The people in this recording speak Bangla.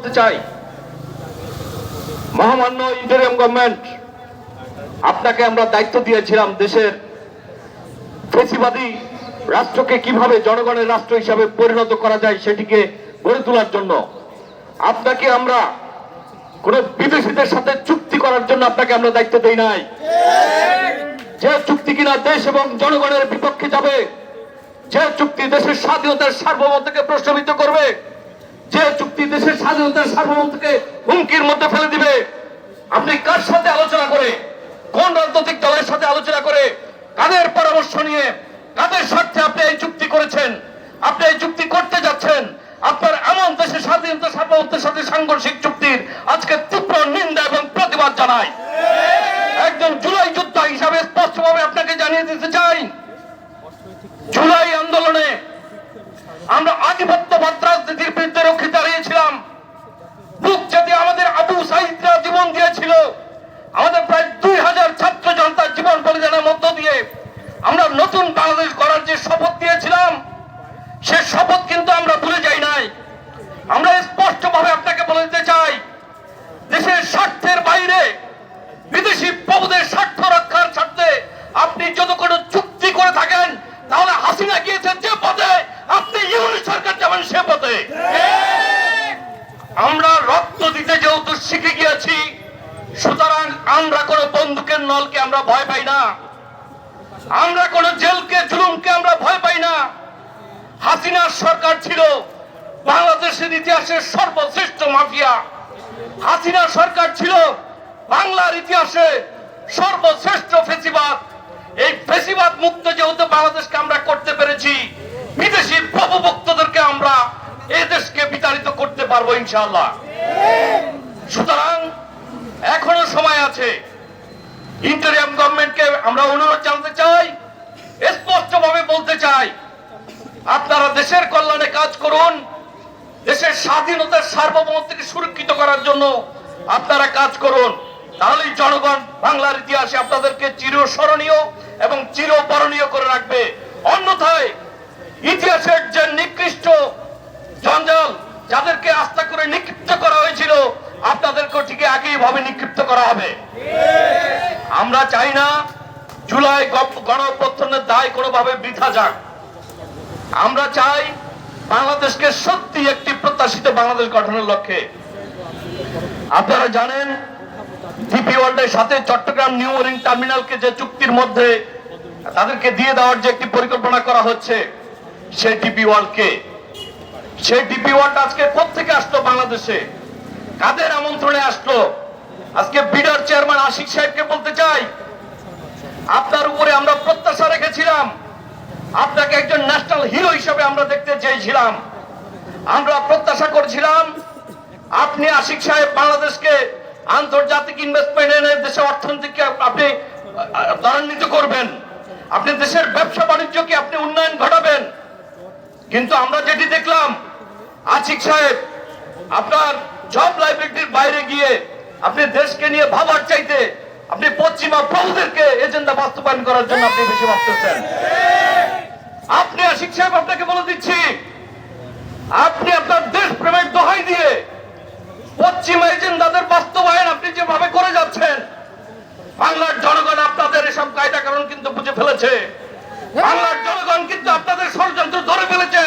বলতে চাই। মহামান্য ইন্টারিয়াম গভর্নমেন্ট আপনাকে আমরা দায়িত্ব দিয়েছিলাম দেশের ফেসিবাদী রাষ্ট্রকে কীভাবে জনগণের রাষ্ট্র হিসাবে পরিণত করা যায় সেটিকে গড়ে তোলার জন্য। আপনাকে আমরা কোন বিদেশিদের সাথে চুক্তি করার জন্য আপনাকে আমরা দায়িত্ব দেই নাই। যে চুক্তি কিনা দেশ এবং জনগণের বিপক্ষে যাবে, যে চুক্তি দেশের স্বাধীনতার সার্বভৌমত্বকে প্রশ্নবিত করবে যে চুক্তি দেশের স্বাধীনতার সার্বভৌমত্বকে হুমকির মধ্যে ফেলে দিবে, আপনি কার সাথে আলোচনা করে, কোন রাজনৈতিক দলের সাথে আলোচনা করে, কাদের পরামর্শ নিয়ে, কাদের স্বার্থে আপনি এই চুক্তি করেছেন, আপনি এই চুক্তি করতে যাচ্ছেন, আপনার এমন দেশের স্বাধীনতা, সার্বভৌমত্বের সাথে সাংঘর্ষিক চুক্তির আজকে তীব্র নিন্দা এবং প্রতিবাদ জানায় একজন জুলাই যোদ্ধা হিসাবে স্পষ্টভাবে আপনাকে জানিয়ে দিতে চাই, জুলাই আন্দোলনে আমরা আধিপত্যবাদ রাজনীতির বিরুদ্ধে রক্ষে দাঁড়িয়েছিলাম। বুক যদি আমাদের আবু সাহিদরা জীবন দিয়েছিল। আমাদের প্রায় দুই হাজার ছাত্র জনতার জীবন বলিদানের মধ্য দিয়ে আমরা নতুন বাংলাদেশ গড়ার যে শপথ দিয়েছিলাম, সে শপথ কিন্তু আমরা ভুলে যাই নাই। আমরা স্পষ্টভাবে আপনাকে বলে দিতে চাই দেশের স্বার্থের বাইরে বিদেশি প্রভুদের স্বার্থ রক্ষার স্বার্থে আপনি যত কোনো চুক্তি করে থাকেন তাহলে হাসিনা গিয়েছেন যে পথে আপনি ইউনি সরকার যাবেন সে পথে আমরা রক্ত দিতে যেহেতু শিখে গিয়েছি, সুতরাং আমরা কোনো বন্দুকের নলকে আমরা ভয় পাই না। আমরা কোন জেলকে, জুলুমকে আমরা ভয় পাই না। হাসিনার সরকার ছিল বাংলাদেশের ইতিহাসের সর্বশ্রেষ্ঠ মাফিয়া। হাসিনা সরকার ছিল বাংলার ইতিহাসে সর্বশ্রেষ্ঠ ফেসিবাদ। এই ফেসিবাদ মুক্ত যেহেতু বাংলাদেশকে আমরা করতে পেরেছি বিদেশি প্রভুভক্তদেরকে আমরা এই দেশকে বিতাড়িত ইনশাআল্লাহ। সুতরাং এখনও সময় আছে। ইন্টারিয়াম গভর্নমেন্টকে আমরা অনুরোধ জানাতে চাই, স্পষ্টভাবে বলতে চাই, আপনারা দেশের কল্যাণে কাজ করুন, দেশের স্বাধীনতার সার্বভৌমত্বকে সুরক্ষিত করার জন্য আপনারা কাজ করুন। তাহলেই জনগণ বাংলার ইতিহাসে আপনাদেরকে চিরস্মরণীয় এবং চিরবরণীয় করে রাখবে। অন্যথায় ইতিহাসের যে ভাবে নিক্ষিপ্ত করা হবে। আমরা চাই না জুলাই গণপ্রথনের দায় কোনোভাবে বৃথা যাক। আমরা চাই বাংলাদেশকে সত্যি একটি প্রত্যাশিত বাংলাদেশ গঠনের লক্ষ্যে। আপনারা জানেন ডিপি ওয়ার্ল্ডের সাথে চট্টগ্রাম নিউ ওরিং টার্মিনালকে যে চুক্তির মধ্যে তাদেরকে দিয়ে দেওয়ার যে একটি পরিকল্পনা করা হচ্ছে, সেই ডিপি ওয়ার্ল্ডকে সেই ডিপি ওয়ার্ল্ড আজকে কোথেকে আসলো বাংলাদেশে? কাদের আমন্ত্রণে আসলো? আজকে বিডার চেয়ারম্যান আশিক সাহেবকে বলতে চাই, আপনার উপরে আমরা প্রত্যাশা রেখেছিলাম। আপনাকে একজন ন্যাশনাল হিরো হিসেবে আমরা দেখতে চেয়েছিলাম। আমরা প্রত্যাশা করেছিলাম, আপনি আশিক সাহেব বাংলাদেশকে আন্তর্জাতিক ইনভেস্টমেন্ট এনে দেশের অর্থনীতিকে আপনি, ত্বরান্বিত করবেন। আপনি দেশের ব্যবসা বাণিজ্যকে আপনি উন্নয়ন ঘটাবেন। কিন্তু আমরা যেটি দেখলাম, আশিক সাহেব আপনার জব লাইব্রেরির বাইরে গিয়ে আপনি দেশকে নিয়ে ভাবার চাইতে আপনি পশ্চিমা প্রভুদেরকে এজেন্ডা বাস্তবায়ন করার জন্য আপনি বেশি ভাবতেছেন। আপনি আশিক সাহেব আপনাকে বলে দিচ্ছি, আপনি আপনার দেশ প্রেমের দোহাই দিয়ে পশ্চিমা এজেন্ডাদের বাস্তবায়ন আপনি যেভাবে করে যাচ্ছেন, বাংলার জনগণ আপনাদের এসব কায়দা কারণ কিন্তু বুঝে ফেলেছে। বাংলার জনগণ কিন্তু আপনাদের ষড়যন্ত্র ধরে ফেলেছে।